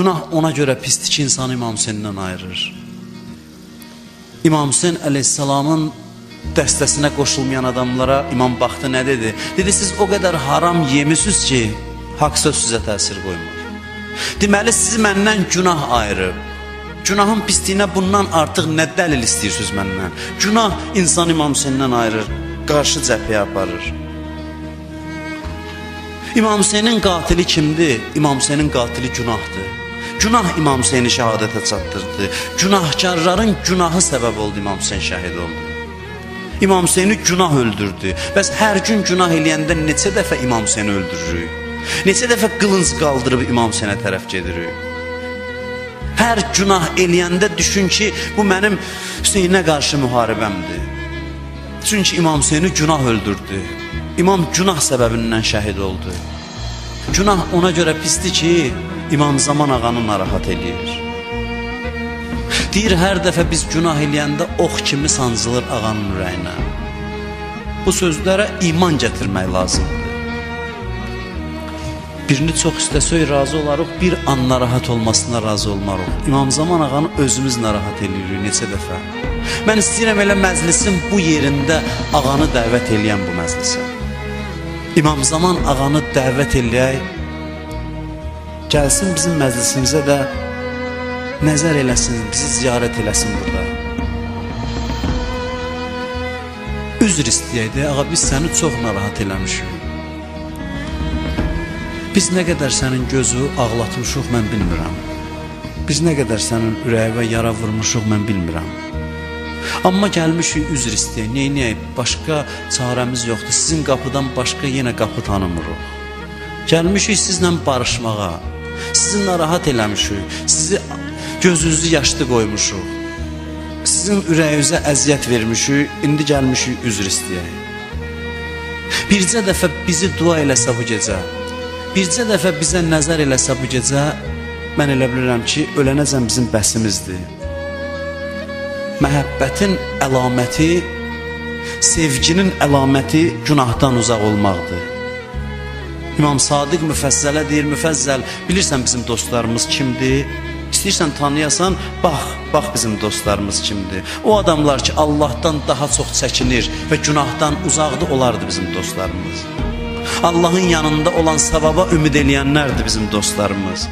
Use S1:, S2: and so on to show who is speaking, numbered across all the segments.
S1: Günah ona göre pisdir ki insanı İmam Hüseynindən ayırır. İmam Hüseyin əleyhissalamın dəstəsinə qoşulmayan adamlara İmam baxdı nə dedi? Dedi siz o qədər haram yemisiniz ki, haqq söz sizə təsir qoymur. Deməli sizi məndən günah ayırıb. Günahın pisliyinə bundan artıq nə dəlil istəyirsiniz məndən? Günah insan İmam Hüseynindən ayırır, qarşı cəbhəyə aparır. İmam Hüseynin qatili kimdir? İmam Hüseynin qatili günahdır. Günah İmam Hüseyni şəhadətə çatdırdı. Günahkarların günahı səbəb oldu İmam Hüseyn şəhid oldu. İmam Hüseyni günah öldürdü. Bəs hər gün günah eləyəndə neçə dəfə İmam Hüseyni öldürürük? Neçə dəfə qılınc qaldırıb İmam Hüseynə tərəf gedirik? Hər günah eləyəndə düşün ki, bu mənim Hüseynə qarşı müharibəmdir. Çünki İmam Hüseyni günah öldürdü. İmam günah səbəbindən şəhid oldu. Günah ona görə pisdir ki, İmam Zaman ağanı narahat eləyir. Deyir, hər dəfə biz günah eləyəndə ox kimi sancılır ağanın ürəyinə. Bu sözlərə iman gətirmək lazımdır. Birini çox istəsək razı olarıq, bir an narahat olmasına razı olmarıq. İmam Zaman ağanı özümüz narahat eləyirik neçə dəfə. Mən istəyirəm elə məclisin bu yerində ağanı dəvət eləyən bu məclisə. İmam Zaman ağanı dəvət eləyək, gəlsin bizim məclisimizə də nəzər eləsin, bizi ziyarət eləsin burada. Üzr istəyək də, ağa biz səni çox narahat eləmişik. Biz nə qədər sənin gözü ağlatmışıq mən bilmirəm. Biz nə qədər sənin ürəyinə yara vurmuşuq mən bilmirəm. Amma gəlmişik üzr istəyək, neynəyək, başqa çarəmiz yoxdur. Sizin qapıdan başqa yenə qapı tanımırıq. Gəlmişik sizlə barışmağa, sizi narahat eləmişik, sizi gözünüzü yaşlı qoymuşuq. Sizin ürəyinizə əziyyət vermişik, indi gəlmişik üzr istəyək. Bircə dəfə bizi dua eləsə bu gecə, bircə dəfə bizə nəzər eləsə bu gecə, mən elə bilirəm ki, ölənəcən bizim bəsimizdir. Məhəbbətin əlaməti, sevginin əlaməti günahdan uzaq olmaqdır. İmam Sadiq müfəzzələ deyir, müfəzzəl, bilirsən bizim dostlarımız kimdir? İstəyirsən tanıyasan, bax, bax bizim dostlarımız kimdir? O adamlar ki, Allahdan daha çox çəkinir və günahdan uzaqdır, olardı bizim dostlarımız. Allahın yanında olan savaba ümid eləyənlərdir bizim dostlarımız.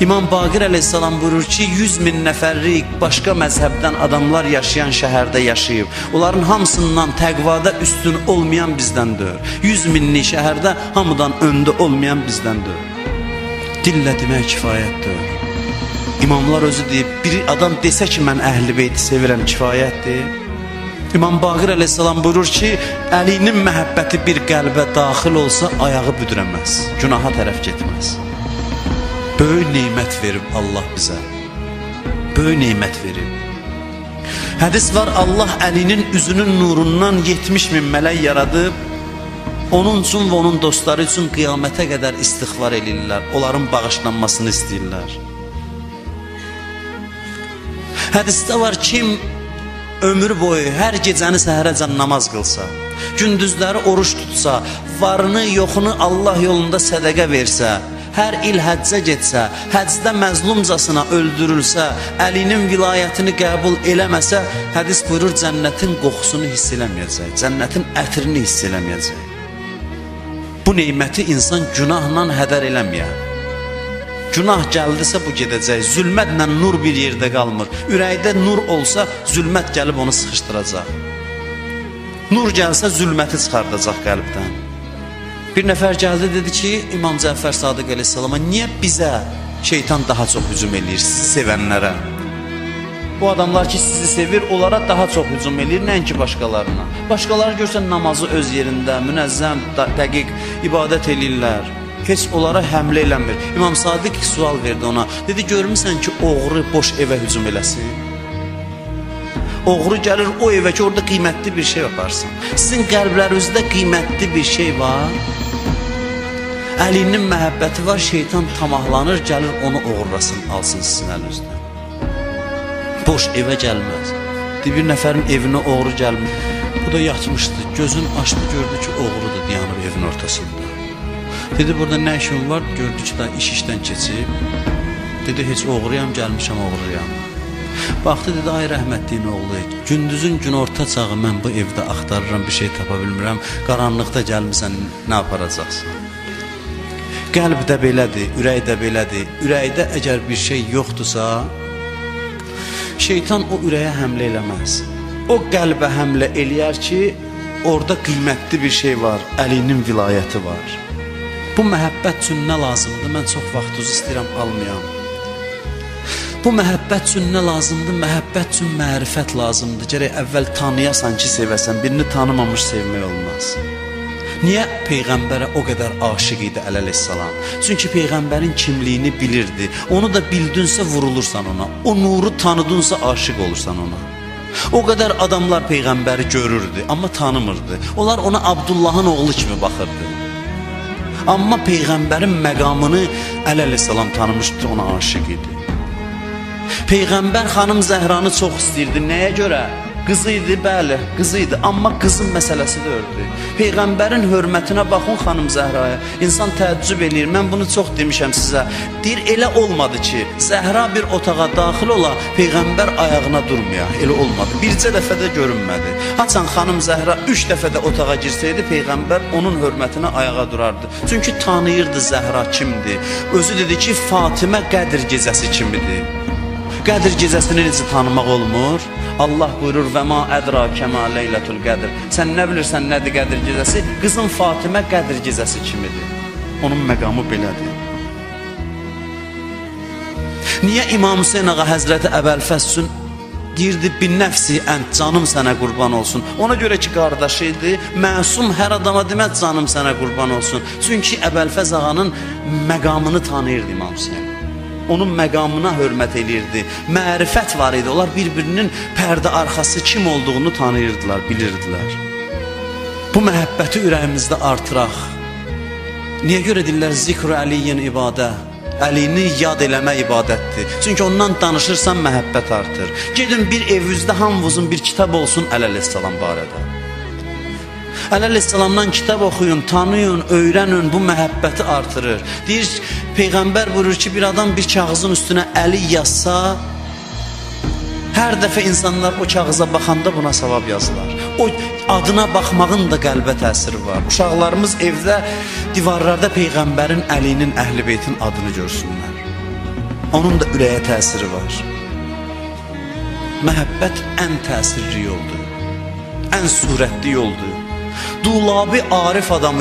S1: İmam Baqir əleyhissalam buyurur ki, 100 min nəfərlik başqa məzhəbdən adamlar yaşayan şəhərdə yaşayıb. Onların hamısından təqvada üstün olmayan bizdəndir. 100 minlik şəhərdə hamıdan öndə olmayan bizdəndir. Dillə demək kifayətdir. İmamlar özü deyib, bir adam desə ki, mən əhl-i beyti sevirəm, kifayətdir. İmam Baqir əleyhissalam buyurur ki, əlinin məhəbbəti bir qəlbə daxil olsa, ayağı büdürəməz, günaha tərəf getməz. Böyük neymət verib Allah bizə. Böyük neymət verib. Hədis var, Allah əlinin üzünün nurundan 70 min mələk yaradıb, onun üçün və onun dostları üçün qiyamətə qədər istighfar eləyirlər, onların bağışlanmasını istəyirlər. Hədisdə var, kim ömür boyu hər gecəni səhərəcən namaz qılsa, gündüzləri oruç tutsa, varını, yoxunu Allah yolunda sədəqə versə, hər il həccə getsə, həcdə məzlumcasına öldürülsə, əlinin vilayətini qəbul eləməsə, hədis buyurur cənnətin qoxusunu hiss eləməyəcək, cənnətin ətrini hiss eləməyəcək. Bu neyməti insan günahla hədər eləməyər. Günah gəldisə bu gedəcək. Zülmətlə nur bir yerdə qalmır. Ürəkdə nur olsa zülmət gəlib onu sıxışdıracaq. Nur gəlsə zülməti çıxardacaq qəlbdən. Bir nəfər gəldi dedi ki, İmam Cəfər Sadiq əleyhissalama niyə bizə şeytan daha çox hücum eləyir sizi sevənlərə? Bu adamlar ki sizi sevir, onlara daha çox hücum eləyir, nəinki başqalarına. Başqaları görsən namazı öz yerində, münəzzəm, dəqiq ibadət eləyirlər. Heç onlara həmlə eləmir. İmam Sadiq sual verdi ona. Dedi, görmüsən ki, oğru boş evə hücum eləsin? Oğru gəlir o evə ki, orada qiymətli bir şey yaparsın. Sizin qəlblərinizdə qiymətli bir şey var. Əlinin məhəbbəti var, şeytan tamahlanır, gəlir onu oğurlasın, alsın sizin əlinizdən. Boş evə gəlməz. Bir nəfərin evinə oğru gəlmir. Bu da yatmışdı, gözün açdı, gördü ki, oğrudur dayanıb evin ortasında. Dedi burada nə işin var? Gördü ki, da iş işdən keçib. Dedi heç oğruyam, gəlmişəm oğruyam. Baxdı dedi ay rəhmətliyin oğlu, gündüzün günorta çağı mən bu evdə axtarıram, bir şey tapa bilmirəm. Qaranlıqda gəlmisən, nə aparacaqsan? Qəlb də belədir, ürək də belədir. Ürəkdə əgər bir şey yoxdursa, şeytan o ürəyə həmlə eləməz. O qəlbə həmlə eləyər ki, orada qiymətli bir şey var, əlinin vilayəti var. Bu məhəbbət üçün nə lazımdır? Mən çox vaxtınızı istəyirəm almayam. Bu məhəbbət üçün nə lazımdır? Məhəbbət üçün mərifət lazımdır. Gərək əvvəl tanıyasan ki, sevəsən. Birini tanımamış sevmək olmaz. Niyə peyğəmbərə o qədər aşiq idi əleyhissalam? Çünki peyğəmbərin kimliyini bilirdi. Onu da bildinsə vurulursan ona. O nuru tanıdınsa aşiq olursan ona. O qədər adamlar peyğəmbəri görürdü, amma tanımırdı. Onlar ona Abdullahın oğlu kimi baxırdı. Amma peyğəmbərin məqamını əleyhissalam tanımışdı, ona aşiq idi. Peyğəmbər xanım Zəhranı çox istəyirdi. Nəyə görə? Qızı idi, bəli, qızı idi, amma qızın məsələsi də ördü. Peyğəmbərin hörmətinə baxın xanım Zəhraya. İnsan təəccüb eləyir. Mən bunu çox demişəm sizə. Deyir elə olmadı ki, Zəhra bir otağa daxil ola, peyğəmbər ayağına durmaya. Elə olmadı. Bircə dəfə də görünmədi. Haçan xanım Zəhra 3 dəfə də otağa girsəydi, peyğəmbər onun hörmətinə ayağa durardı. Çünki tanıyırdı Zəhra kimdir. Özü dedi ki, Fatimə Qədr gecəsi kimidir. Qədir gecəsini necə tanımaq olmur? Allah buyurur və ma ədra kəma leylətul qədr. Sən nə bilirsən nədir Qədir gecəsi? Qızın Fatimə Qədir gecəsi kimidir. Onun məqamı belədir. Niyə İmam Hüseyn ağa Həzrəti Əbəlfəs üçün deyirdi bin nəfsi ənt canım sənə qurban olsun. Ona görə ki qardaşı idi, məsum hər adama deməz canım sənə qurban olsun. Çünki Əbəlfəz ağanın məqamını tanıyırdı İmam Hüseyn onun məqamına hörmət elirdi. Mərifət var idi. Onlar bir-birinin pərdə arxası kim olduğunu tanıyırdılar, bilirdilər. Bu məhəbbəti ürəyimizdə artıraq. Niyə görə deyirlər zikru əliyyin ibadə? Əlini yad eləmə ibadətdir. Çünki ondan danışırsan məhəbbət artır. Gedin bir evinizdə hamınızın bir kitab olsun Əleyhissalam barədə. Əleyhissalamdan kitab oxuyun, tanıyın, öyrənin, bu məhəbbəti artırır. Deyir, Peyğəmbər buyurur ki, bir adam bir kağızın üstünə əli yazsa, hər dəfə insanlar o kağıza baxanda buna savab yazılar. O adına baxmağın da qəlbə təsiri var. Uşaqlarımız evdə divarlarda Peyğəmbərin əlinin, Əhlibeytin adını görsünlər. Onun da ürəyə təsiri var. Məhəbbət ən təsirli yoldur. Ən surətli yoldur. Dulabi arif adam.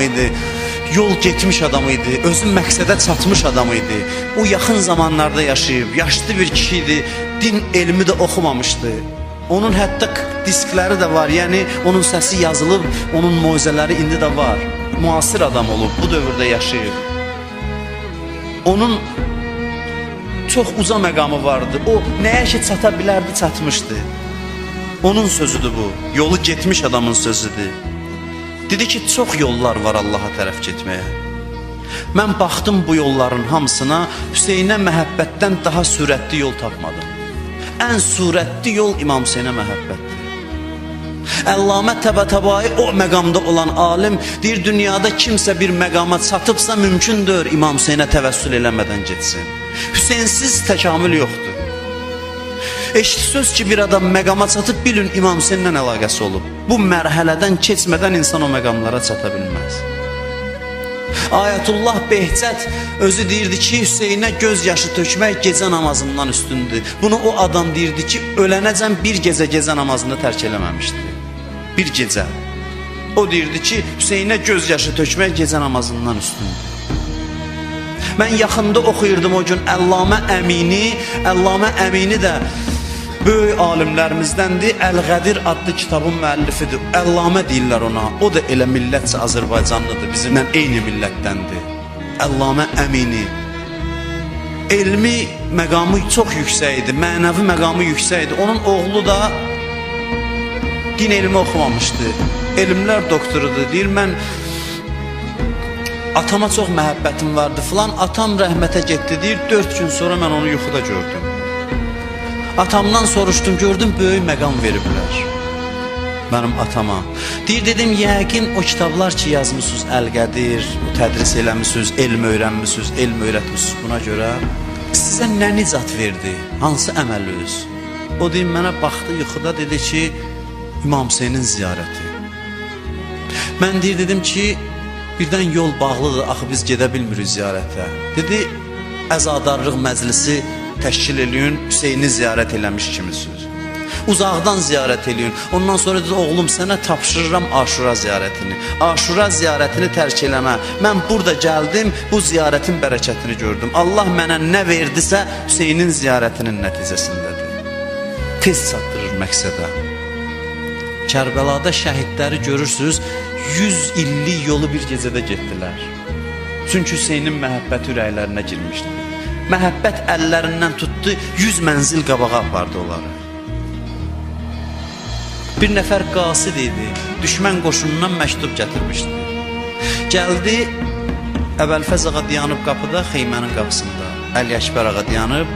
S1: Yol getmiş adam idi. Özü məqsədə çatmış adam. O yaxın zamanlarda yaşayıb, yaşlı bir kişi idi. Din elmi də oxumamışdı. Onun hətta diskləri də var. Yəni onun səsi yazılıb, onun moizələri indi də var. Müasir adam olub, bu dövrdə yaşayıb. Onun çox uca məqamı vardı. O nəyə ki çata bilərdi, çatmışdı. Onun sözüdür bu. Yolu getmiş adamın sözüdür. Dedi ki, çox yollar var Allaha tərəf getməyə. Mən baxdım bu yolların hamısına, Hüseynə məhəbbətdən daha sürətli yol tapmadım. Ən sürətli yol İmam Hüseynə məhəbbətdir. Əllamə Təbətəbai o məqamda olan alim deyir dünyada kimsə bir məqama çatıbsa mümkündür İmam Hüseynə təvəssül eləmədən getsin. Hüseynsiz təkamül yoxdur. Eşit söz ki bir adam məqama çatıb bilin İmam Hüseynlə əlaqəsi olub. Bu mərhələdən keçmədən insan o məqamlara çata bilməz. Ayətullah Behçət özü deyirdi ki, Hüseynə göz yaşı tökmək gecə namazından üstündür. Bunu o adam deyirdi ki, ölənəcən bir gecə gecə namazını tərk eləməmişdi. Bir gecə. O deyirdi ki, Hüseynə göz yaşı tökmək gecə namazından üstündür. Mən yaxında oxuyurdum o gün Əllamə Əmini, Əllamə Əmini də böyük alimlərimizdəndir. Əl-Qədir adlı kitabın müəllifidir. Əllamə deyirlər ona. O da elə millətcə Azərbaycanlıdır. Bizimlə eyni millətdəndir. Əllamə Əmini. Elmi məqamı çox yüksək idi, mənəvi məqamı yüksək. Onun oğlu da din elmi oxumamışdı. Elmlər doktorudur. Deyir mən Atama çox məhəbbətim vardı filan. Atam rəhmətə getdi deyir. 4 gün sonra mən onu yuxuda gördüm. Atamdan soruşdum, gördüm böyük məqam veriblər. Mənim atama. Deyir dedim, yəqin o kitablar ki yazmısınız Əlqədir, tədris eləmisiniz, elm öyrənmisiniz, elm öyrətmisiniz buna görə sizə nə nicat verdi? Hansı əməliniz? O deyim mənə baxdı yuxuda dedi ki, İmam Hüseynin ziyarəti. Mən deyir dedim ki, birdən yol bağlıdır, axı biz gedə bilmirik ziyarətə. Dedi, əzadarlıq məclisi təşkil eləyin, Hüseyni ziyarət eləmiş kimisiniz. Uzaqdan ziyarət eləyin. Ondan sonra dedi, oğlum sənə tapşırıram Aşura ziyarətini. Aşura ziyarətini tərk eləmə. Mən burada gəldim, bu ziyarətin bərəkətini gördüm. Allah mənə nə verdisə, Hüseynin ziyarətinin nəticəsindədir. Tez çatdırır məqsədə. Kərbəlada şəhidləri görürsüz, 100 illik yolu bir gecədə getdilər. Çünki Hüseynin məhəbbəti ürəklərinə girmişdi. Məhəbbət əllərindən tutdu, 100 mənzil qabağa apardı onları. Bir nəfər qasid idi, düşmən qoşunundan məktub gətirmişdi. Gəldi, Əvəlfəz ağa dayanıb qapıda, xeymənin qapısında. Əli Əkbər ağa dayanıb,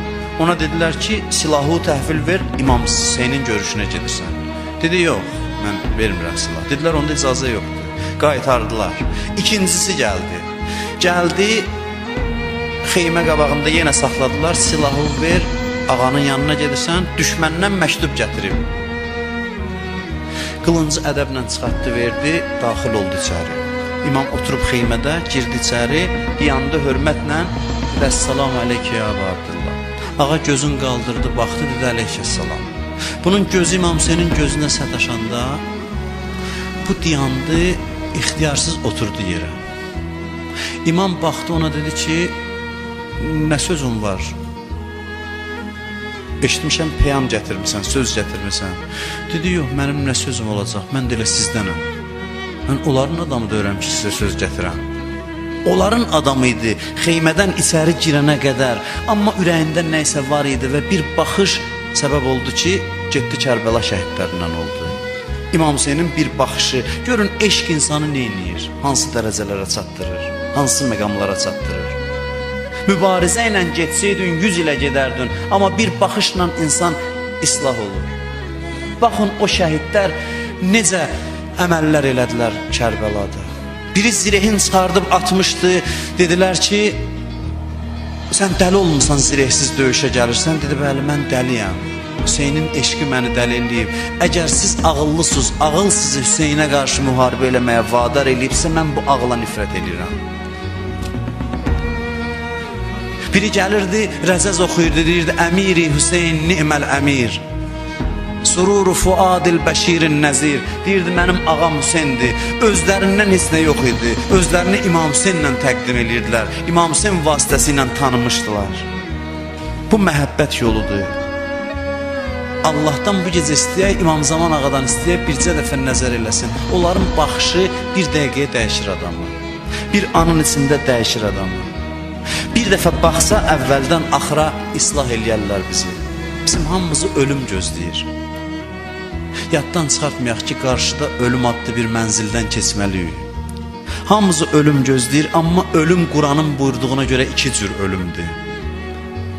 S1: ona dedilər ki, silahı təhvil ver, İmam Hüseynin görüşünə gedirsən. Dedi, yox, mən vermirəm silah. Dedilər, onda icazə yoxdur. Qaytardılar. İkincisi gəldi. Gəldi, xeymə qabağında yenə saxladılar, silahı ver, ağanın yanına gedirsən, düşməndən məktub gətirib. Qılıncı ədəblə çıxartdı, verdi, daxil oldu içəri. İmam oturub xeymədə, girdi içəri, yanında hörmətlə "Vəssalam aleykə ya Abdullah." Ağa gözün qaldırdı, baxdı, dedi "Aleykəssalam." Bunun gözü İmam Hüseynin gözünə sataşanda bu dayandı, ixtiyarsız oturdu yerə. İmam baxdı ona dedi ki, "Nə sözün var?" Eşitmişəm peyam gətirmisən, söz gətirmisən. Dedi, yox, mənim nə sözüm olacaq, mən də elə sizdənəm. Mən onların adamı deyirəm ki, sizə söz gətirəm. Onların adamı idi, xeymədən içəri girənə qədər, amma ürəyində nə isə var idi və bir baxış səbəb oldu ki, getdi Kərbəla şəhidlərindən oldu. İmam Hüseynin bir baxışı, görün eşq insanı nə edir, hansı dərəcələrə çatdırır, hansı məqamlara çatdırır. Mübarizə ilə getsəydin 100 ilə gedərdin, amma bir baxışla insan islah olur. Baxın o şəhidlər necə əməllər elədilər Kərbəlada. Biri zirehin çıxardıb atmışdı, dedilər ki, sən dəli olmusan zirehsiz döyüşə gəlirsən, dedi bəli mən dəliyəm. Hüseynin eşqi məni dəli eləyib. Siz ağıllısınız, ağıl sizi Hüseynə qarşı müharibə eləməyə vadar eləyibsə, mən bu ağla nifrət eləyirəm. Biri gəlirdi, rəzəz oxuyurdu, deyirdi, Əmiri Hüseyn ni'məl əmir. Sururu fuadil bəşirin nəzir. Deyirdi, mənim ağam Hüseyndir. Özlərindən heç nə yox idi. Özlərini İmam Hüseynlə təqdim edirdilər. İmam Hüseyn vasitəsilə tanımışdılar. Bu məhəbbət yoludur. Allahdan bu gecə istəyək, İmam Zaman ağadan istəyək, bircə dəfə nəzər eləsin. Onların baxışı bir dəqiqəyə dəyişir adamı. Bir anın içində dəyişir adamı. Bir dəfə baxsa əvvəldən axıra islah eləyərlər bizi. Bizim hamımızı ölüm gözləyir. Yaddan çıxartmayaq ki, qarşıda ölüm adlı bir mənzildən keçməliyik. Hamımızı ölüm gözləyir, amma ölüm Quranın buyurduğuna görə iki cür ölümdür.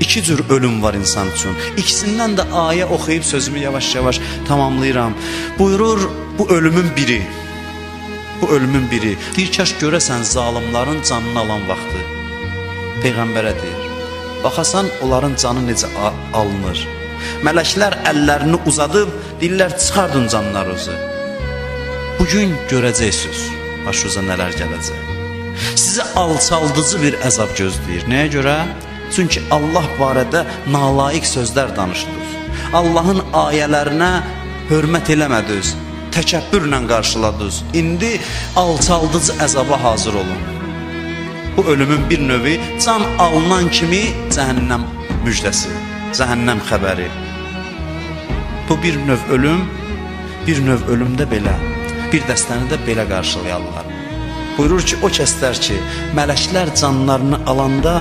S1: İki cür ölüm var insan üçün. İkisindən də ayə oxuyub sözümü yavaş-yavaş tamamlayıram. Buyurur, bu ölümün biri. Bu ölümün biri. Bir kaş görəsən zalimların canını alan vaxtı. Peyğəmbərə deyir. Baxasan onların canı necə alınır. Mələklər əllərini uzadıb deyirlər çıxardın canlarınızı. Bugün görəcəksiniz başınıza nələr gələcək. Sizi alçaldıcı bir əzab gözləyir. Nəyə görə? Çünki Allah barədə nalayiq sözlər danışdınız. Allahın ayələrinə hörmət eləmədiniz. Təkəbbürlə qarşıladınız. İndi alçaldıcı əzaba hazır olun. Bu ölümün bir növü can alınan kimi cəhənnəm müjdəsi, cəhənnəm xəbəri. Bu bir növ ölüm, bir növ ölümdə belə, bir dəstəni də belə qarşılayarlar. Buyurur ki, o kəslər ki, mələklər canlarını alanda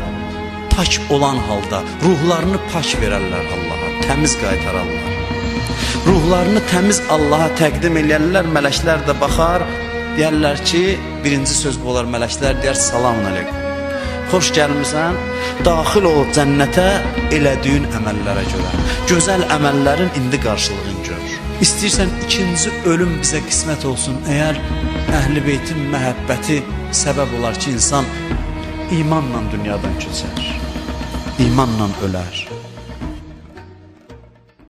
S1: pak olan halda ruhlarını pak verərlər Allaha, təmiz qaytararlar. Ruhlarını təmiz Allaha təqdim eləyərlər, mələklər də baxar, deyərlər ki, birinci söz bu olar mələklər deyər salamun aleykum. Xoş gəlmisən, daxil ol cənnətə elədiyin əməllərə görə. Gözəl əməllərin indi qarşılığını gör. İstəyirsən ikinci ölüm bizə qismət olsun. Əgər Əhl-i Beytin məhəbbəti səbəb olar ki, insan imanla dünyadan keçər. İmanla ölər.